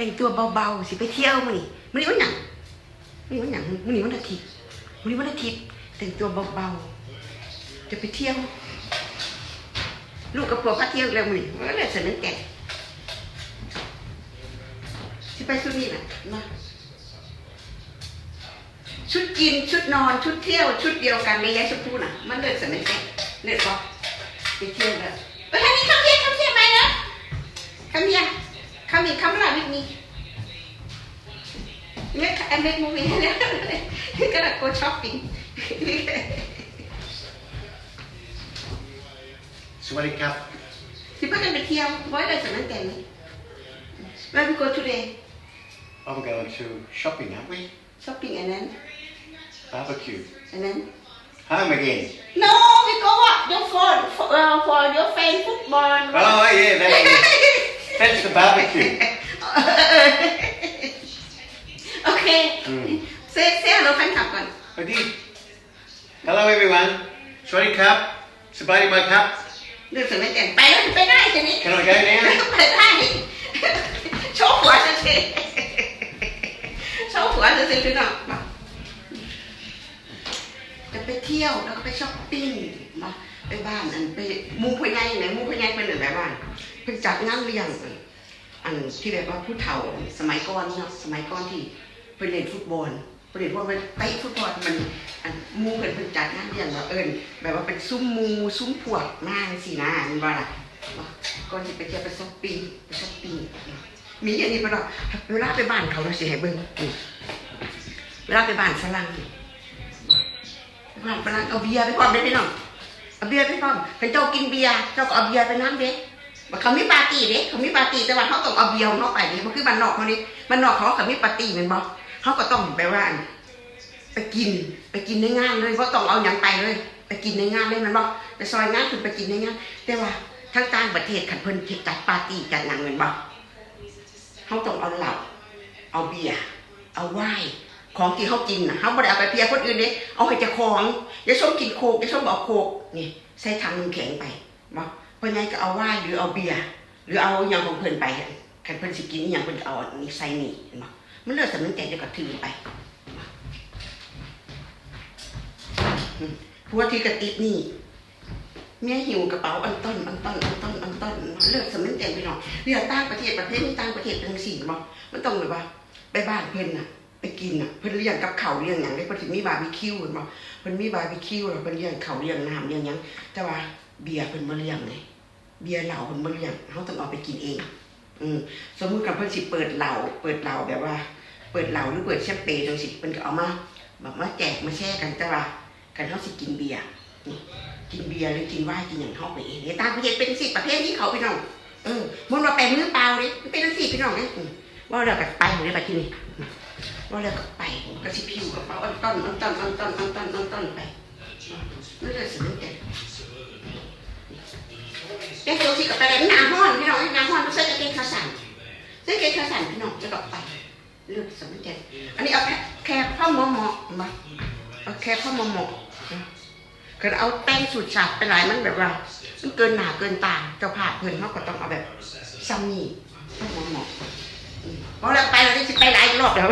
แต่งตัวเบาๆสิไปเที่ยวมื้อนี้มื้อนี้วันหยังมื้อนี้วันหยังมื้อนี้วันอาทิตย์มื้อนี้วันอาทิตย์แต่งตัวเบาๆจะไปเที่ยว ลูกกับผัวพาเที่ยวแล้วมื้อนี้ว่าเลยเสนอแก่สิไปสุดนี่น่ะมาชุดกินชุดนอนชุดเที่ยวชุดเดียวกันในยายชุดพูน่ะ มันเลยเสนอแก่เลิศบ่ไปเที่ยวแล้วไปทางนี้ come here come here มาเนาะ Come here. Come here. Come along with me. Look, I make movie. You're gonna go shopping. สวัสดีครับ สิพากันไปเที่ยวไว้เลยสำนักแต่งนี้ Where we go today? Oh, we're going to shopping, aren't we? Shopping and then Barbecue. and then. Home again. No, we go up your phone for, uh, for your fan football. Oh, yeah, that's, that's the barbecue. okay. Mm. Say say hello แฟนคลับก่อน Okay. Hello, everyone. สวัสดีครับสบายดีไหมครับเรื่องสำนักแต่งไปแล้วไปได้ทีนี้ Can I go now? ไปได้โชว์หัวฉันสิโชว์หัวฉันสิพี่น้องมาจะไปเที่ยวแล้วก็ไปช้อปปิ้งมาไปบ้านอันไปหมูพญายไหนมูพญายเป็นหนึ่งแบบบ้านเพิ่งจัดงานเลี้ยงอันที่แบบว่าผู้เฒ่าสมัยก่อนเนาะสมัยก่อนที่ไปเล่นฟุตบอลไปเล่นฟุตบอลไปฟุตบอลมันอันมูเพิ่นเพิ่งจัดงานเลี้ยงแบบเอิญแบบว่าเป็นซุ้มมูซุ้มพวกมากสินะมันว่าล่ะก่อนที่ไปเที่ยวไปช้อปปิ้งไปช้อปปิ้งมีอันนี้ปะเนาะเวลาไปบ้านเขาเราสิให้เบิ่งนี่เวลาไปบ้านฝรั่ง นี่ไปบ้านฝรั่งเอาเบียร์ไปพร้อมได้พี่น้องเอาเบียร์ไปพร้อมเห็นเจ้ากินเบียร์เจ้าก็เอาเบียร์ไปน้ำเด็กว่าเขามีปาร์ตี้เด็กเขามีปาร์ตี้แต่ว่าเขาต้องเอาเบียร์ของเขาไปเด็กมันคือบ้านนอกเขาเด็กบ้านนอกเขาเขามีปาร์ตี้แมันบ่เขาก็ต้องไปว่าไปกินไปกินในงานเลยเพราะต้องเอาอย่างไปเลย ไปกินในงานเลยแมันบอกไปซอยงานคือไปกินในงาน แต่ว่าทั้งต่างประเทศขันเพิ่นจัดปาร์ตี้จัดหนังเงินบอกเขาต้องเอาเหล้าเอาเบียร์เอาไวน์ ของที่เขากินนะเขาไม่ได้เอาไปเพียคนอื่นเด้เอาให้เจ้าของอย่าส้มกินโคกอย่าส้มบอกโคกนี่ใส่ถังน้ำแข็งไปบอกเพราะไงก็เอาไวน์หรือเอาเบียร์หรือเอาอย่างของเพิ่นไปขันเพิ่นสิกินอย่างเพิ่นเอานนี้ใส่นี่เห็นบ่มันเลือกสำนึกใจเดียวก็ถือไปผัวที่กระติบนี่เมียหิวกระเป๋าอันต้นอันต้นอันต้นอันต้นเลือกสำนึกแต่งไปหน่อยเรือต่างประเทศประเทศนี้ต่างประเทศเป็นสี่บ่มันต้องแบบว่าไปบ้านเพิ่นน่ะ ไปกินน่ะเพิ่นเลี้ยงกับเขาเลี้ยงหยังได้เพิ่นสิมีบาร์บีคิวเห็นบ่เพิ่นมีบาร์บีคิวแล้วเพิ่นเลี้ยงเขาเลี้ยงน้ำเลี้ยงหยังแต่ว่าเบียร์เพิ่นบ่เลี้ยงเลยเบียร์เหล้าเพิ่นบ่เลี้ยงเฮาต้องเอาไปกินเอง อืมสมมุติกับเพิ่นสิเปิดเหล้าเปิดเหล้าแบบว่า เปิดเหล้าหรือเปิดแชมเปญจังซี่เพิ่นก็เอามาแบบมาแจกมาแชร์กันแต่ว่ากันเขาสิกินเบียร์นี่กินเบียร์หรือกินไวน์กินอย่างเขาไปเองในต่างประเทศเป็นสิประเภทนี้เขาพี่น้องเออมันว่าแปลมือเปล่าเลยเป็นสิพี่น้องเนี่ยว่าเรากับไปหมดเลยไปที่นี่ ว่าเรากับไปกระสิพิวกระเป๋าอันต้นอันต้นอันต้นอันต้นอันต้นไปไม่ได้สนุกแต่แกงตัวที่กับไปแล้วน้ำห้อนพี่น้องน้ำห้อนต้องใส่กางเกงขาสั่นใส่กางเกงขาสั่นพี่น้องจะดอกไปเลือดสนุกแต่อันนี้เอาแค่แค่พ่อหมอหมอมาโอเคพ่อมาหมกก็เอาแป้งสูตรสับไปหลายมันแบบว่ามันเกินหนาเกินตาเจ้าภาพเพิ่นเขาก็ต้องเอาแบบซัมนี่พ่อมาหมอ มเพราะเรไปเราจะไปหลายรอบแล้ว